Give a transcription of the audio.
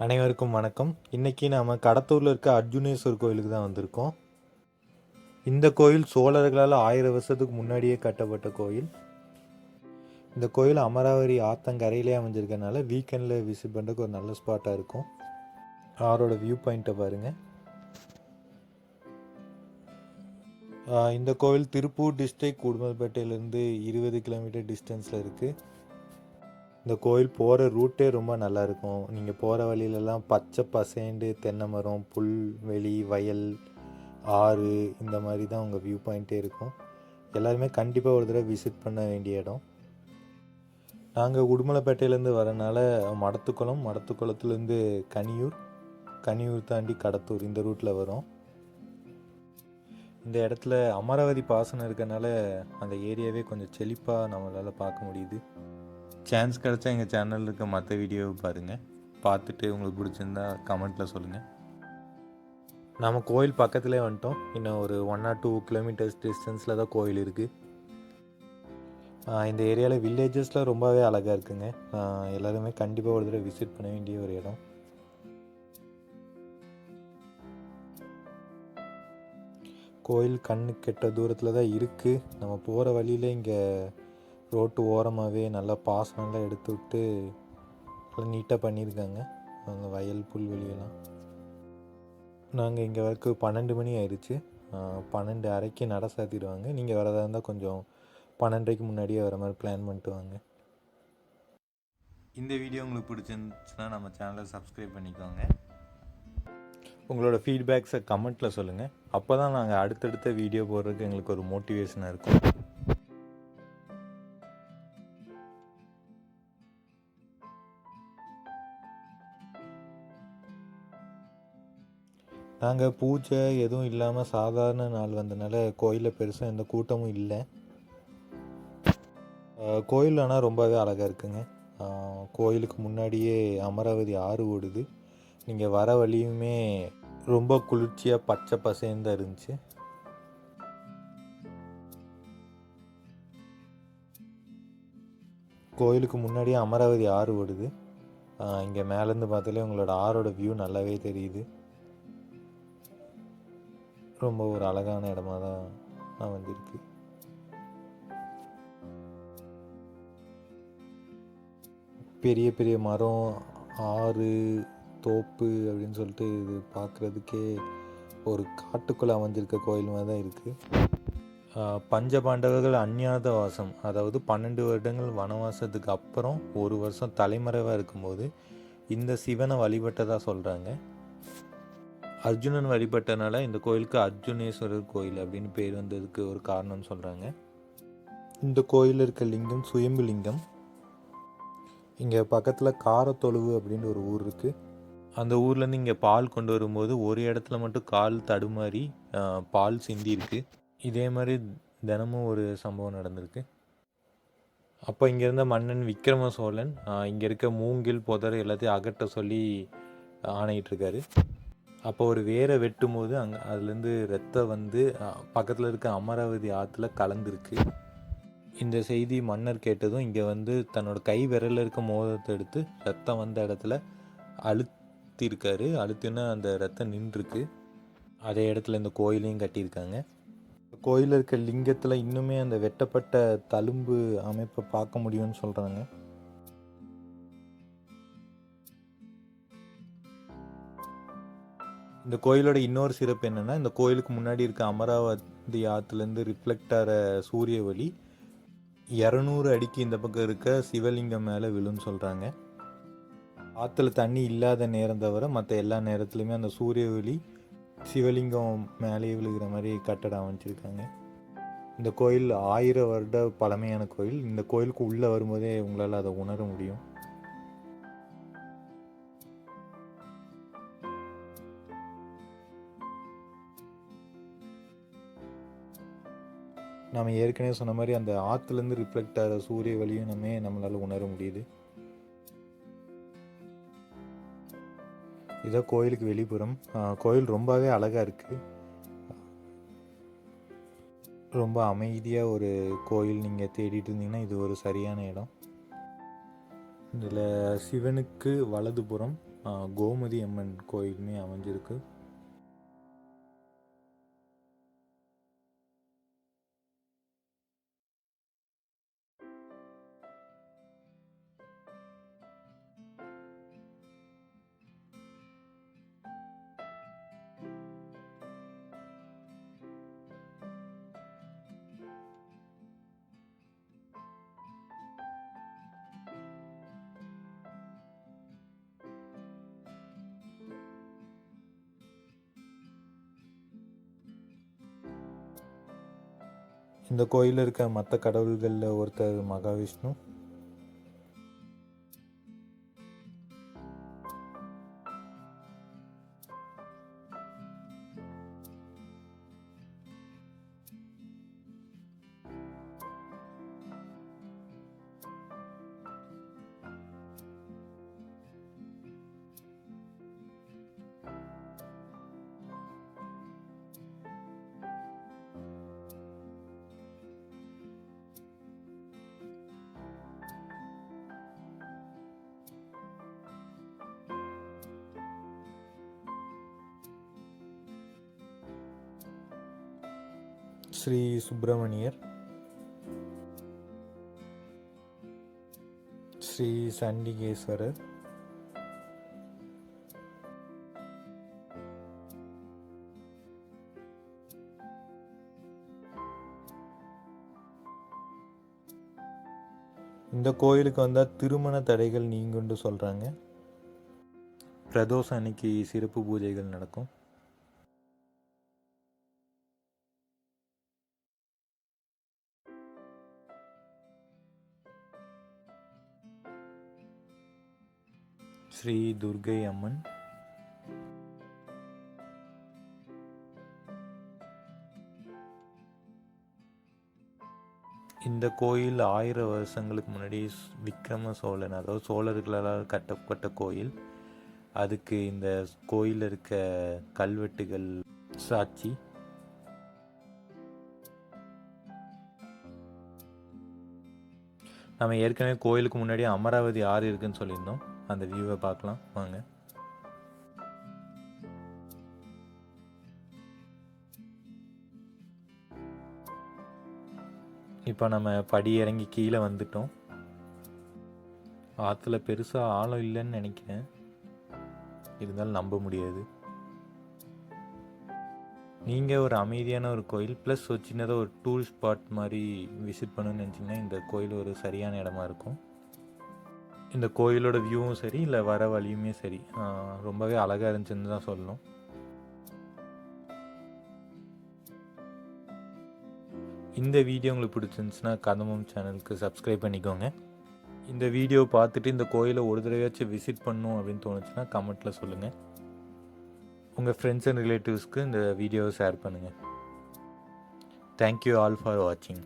அனைவருக்கும் வணக்கம். இன்றைக்கி நாம் கடத்தூரில் இருக்க அர்ஜுனேஸ்வர் கோயிலுக்கு தான் வந்திருக்கோம். இந்த கோயில் சோழர்களால் ஆயிரம் வருஷத்துக்கு முன்னாடியே கட்டப்பட்ட கோயில். இந்த கோயில் அமராவதி ஆத்தங்கரையிலே அமைஞ்சிருக்கனால வீக்கெண்டில் விசிட் பண்ணுறதுக்கு ஒரு நல்ல ஸ்பாட்டாக இருக்கும். ஆரோட வியூ பாயிண்ட்டை பாருங்கள் இந்த கோவில் திருப்பூர் டிஸ்ட்ரிக்ட் உடுமல்பேட்டையிலேருந்து இருபது கிலோமீட்டர் டிஸ்டன்ஸில் இருக்குது இந்த கோயில் போகிற ரூட்டே ரொம்ப நல்லாயிருக்கும். நீங்கள் போகிற வழியிலலாம் பச்சை பசேண்டு தென்னை மரம் புல் வெளி வயல் ஆறு இந்த மாதிரி தான் உங்கள் வியூ பாயிண்ட்டே இருக்கும். எல்லாருமே கண்டிப்பாக ஒரு தடவை விசிட் பண்ண வேண்டிய இடம். நாங்கள் உடுமலைப்பேட்டையிலேருந்து வரனால மடத்துக்குளம் மடத்துக்குளத்துலேருந்து கனியூர் கனியூர் தாண்டி கடத்தூர் இந்த ரூட்டில் வரோம். இந்த இடத்துல அமராவதி பாசனம் இருக்கனால அந்த ஏரியாவே கொஞ்சம் செழிப்பாக நம்மளால் பார்க்க முடியுது. சான்ஸ் கிடச்சா எங்கள் சேனலில் இருக்க மற்ற வீடியோவை பாருங்கள் பார்த்துட்டு உங்களுக்கு பிடிச்சிருந்தா கமெண்ட்டில் சொல்லுங்கள் நம்ம கோயில் பக்கத்துலேயே வந்துட்டோம். இன்னும் ஒரு ஒன் ஆர் டூ கிலோமீட்டர்ஸ் டிஸ்டன்ஸில் தான் கோயில் இருக்குது இந்த ஏரியாவில் வில்லேஜஸில் ரொம்பவே அழகாக இருக்குங்க. ஆஹ் எல்லாருமே கண்டிப்பாக ஒரு தடவை விசிட் பண்ண வேண்டிய ஒரு இடம். கோயில் கண்ணு கெட்ட தூரத்தில் தான் இருக்குது நம்ம போகிற வழியில் இங்கே ரோட்டு ஓரமாகவே நல்லா பாசனம்லாம் எடுத்து விட்டு நல்லா நீட்டாக பண்ணியிருக்காங்க. அந்த வயல் புல்வெளியெல்லாம். நாங்கள் இங்கே வரைக்கும் பன்னெண்டு மணி ஆயிடுச்சு பன்னெண்டு அரைக்கு நட சாத்திடுவாங்க. நீங்கள் வரதா இருந்தால் கொஞ்சம் பன்னெண்டரைக்கு முன்னாடியே வர மாதிரி பிளான் பண்ணிட்டு வாங்க. இந்த வீடியோ உங்களுக்கு பிடிச்சிருந்துச்சுன்னா நம்ம சேனலை சப்ஸ்கிரைப் பண்ணிக்கோங்க. உங்களோட ஃபீட்பேக்ஸை கமெண்ட்டில் சொல்லுங்கள் அப்போ தான் நாங்கள் அடுத்தடுத்த வீடியோ போடுறதுக்கு எங்களுக்கு ஒரு மோட்டிவேஷனாக இருக்கும். நாங்கள் பூஜை எதுவும் இல்லாமல் சாதாரண நாள் வந்தனால கோயிலில் பெருசாக எந்த கூட்டமும் இல்லை. ஆஹ் கோயில் ஆனால் ரொம்பவே அழகாக இருக்குங்க. கோயிலுக்கு முன்னாடியே அமராவதி ஆறு ஓடுது. நீங்கள் வர வழியுமே ரொம்ப குளிர்ச்சியாக பச்சை பசேன்னு தான் இருந்துச்சு. கோயிலுக்கு முன்னாடியே அமராவதி ஆறு ஓடுது. இங்கே மேலேருந்து பார்த்தாலே உங்களோட ஆறோட வியூ நல்லாவே தெரியுது. ரொம்ப ஒரு அழகான இடமா தான் அமைஞ்சிருக்கு பெரிய பெரிய மரம் ஆறு தோப்பு அப்படின்னு சொல்லிட்டு இது பார்க்குறதுக்கே ஒரு காட்டுக்குள்ளே அமைஞ்சிருக்க கோயில் மாதிரி தான் இருக்குது பஞ்சபாண்டவர்கள் அந்நியாத வாசம் அதாவது பன்னெண்டு வருடங்கள் வனவாசத்துக்கு அப்புறம் ஒரு வருஷம் தலைமறைவாக இருக்கும்போது இந்த சிவனை வழிபட்டதாக சொல்கிறாங்க அர்ஜுனன் வழிபட்டனால இந்த கோயிலுக்கு அர்ஜுனேஸ்வரர் கோயில் அப்படின்னு பேர் வந்ததுக்கு ஒரு காரணம்னு சொல்கிறாங்க இந்த கோயிலில் இருக்க லிங்கம் சுயம்பு லிங்கம். இங்கே பக்கத்தில் காரத்தொழுவு அப்படின்னு ஒரு ஊர் இருக்குது அந்த ஊர்லேருந்து இங்கே பால் கொண்டு வரும்போது ஒரு இடத்துல மட்டும் கால் தடுமாறி பால் சிந்தி இருக்கு. இதே மாதிரி தினமும் ஒரு சம்பவம் நடந்திருக்கு. அப்போ இங்கே இருந்த மன்னன் விக்ரம சோழன் இங்கே இருக்க மூங்கில் புதர் எல்லாத்தையும் அகற்ற சொல்லி ஆணையிட்டிருக்காரு. அப்போ ஒரு வேரை வெட்டும் போது அங்கே அதுலேருந்து ரத்தம் வந்து பக்கத்தில் இருக்க அமராவதி ஆற்றுல கலந்துருக்கு. இந்த செய்தி மன்னர் கேட்டதும் இங்கே வந்து தன்னோட கை விரலில் இருக்க மோதத்தை எடுத்து ரத்தம் வந்த இடத்துல அழுத்திருக்காரு. அழுத்தினா அந்த ரத்தம் நின்றுருக்கு. அதே இடத்துல இந்த கோயிலையும் கட்டியிருக்காங்க. கோயிலில் இருக்க லிங்கத்தில் இன்னுமே அந்த வெட்டப்பட்ட தழும்பு அமைப்பை பார்க்க முடியும்னு சொல்கிறாங்க இந்த கோயிலோட இன்னொரு சிறப்பு என்னென்னா இந்த கோயிலுக்கு முன்னாடி இருக்க அமராவதி ஆற்றுலேருந்து ரிஃப்ளெக்ட் ஆகிற சூரிய ஒளி இரநூறு அடிக்கு இந்த பக்கம் இருக்க சிவலிங்கம் மேலே விழுன்னு சொல்கிறாங்க ஆற்றுல தண்ணி இல்லாத நேரம் தவிர மற்ற எல்லா நேரத்துலையுமே அந்த சூரிய ஒளி சிவலிங்கம் மேலேயே விழுகிற மாதிரி கட்டடம் அமைச்சிருக்காங்க. இந்த கோயில் ஆயிரம் வருட பழமையான கோயில். இந்த கோயிலுக்கு உள்ளே வரும்போதே உங்களால் அதை உணர முடியும். நம்ம ஏற்கனவே சொன்ன மாதிரி அந்த ஆற்றுலேருந்து ரிஃப்ளெக்ட் ஆகிற சூரிய வழியும் நம்ம நம்மளால் உணர முடியுது. இதான் கோயிலுக்கு வெளிப்புறம் கோயில் ரொம்பவே அழகாக இருக்குது ரொம்ப அமைதியாக ஒரு கோயில் நீங்கள் தேடிட்டு இருந்தீங்கன்னா இது ஒரு சரியான இடம். இதில் சிவனுக்கு வலதுபுறம் கோமதி அம்மன் கோயிலுமே அமைஞ்சிருக்கு. இந்த கோயிலில் இருக்க மற்ற கடவுள்களில் ஒருத்தர் மகாவிஷ்ணு. ஸ்ரீ சுப்பிரமணியர் ஸ்ரீ சண்டிகேஸ்வரர் இந்த கோயிலுக்கு வந்தால் திருமண தடைகள் நீங்குன்னு சொல்கிறாங்க பிரதோஷம் அன்னைக்கு சிறப்பு பூஜைகள் நடக்கும். ஸ்ரீ துர்கை அம்மன். இந்த கோயில் ஆயிரம் வருஷங்களுக்கு முன்னாடி ஸ்- விக்ரம சோழன் அதாவது சோழர்களால் கட்டப்பட்ட கோயில். அதுக்கு இந்த கோயிலில் இருக்க கல்வெட்டுகள் சாட்சி. நம்ம ஏற்கனவே கோயிலுக்கு முன்னாடி அமராவதி ஆறு இருக்குன்னு சொல்லியிருந்தோம். அந்த வியூவை பார்க்கலாம். வாங்க. இப்போ நம்ம படி இறங்கி கீழே வந்துட்டோம். ஆற்றுல பெருசாக ஆழம் இல்லைன்னு நினைக்கிறேன். இருந்தாலும் நம்ப முடியாது. நீங்கள் ஒரு அமைதியான ஒரு கோயில் ப்ளஸ் ஒரு சின்னதாக ஒரு டூரிஸ்ட் ஸ்பாட் மாதிரி விசிட் பண்ணணும்னு நினச்சிங்கன்னா இந்த கோயில் ஒரு சரியான இடமா இருக்கும். இந்த கோயிலோட வியூவும் சரி இல்லை வர வழியுமே சரி. ரொம்பவே அழகாக இருந்துச்சுன்னு தான் சொல்லணும். இந்த வீடியோ உங்களுக்கு பிடிச்சிருந்துச்சுன்னா கதமம் சேனலுக்கு சப்ஸ்கிரைப் பண்ணிக்கோங்க. இந்த வீடியோ பார்த்துட்டு இந்த கோயிலை ஒரு தடவையாச்சும் விசிட் பண்ணும் அப்படின்னு தோணுச்சுன்னா கமெண்ட்டில் சொல்லுங்கள் உங்கள் ஃப்ரெண்ட்ஸ் அண்ட் ரிலேட்டிவ்ஸ்க்கு இந்த வீடியோவை ஷேர் பண்ணுங்கள் தேங்க்யூ ஆல் ஃபார் வாட்சிங்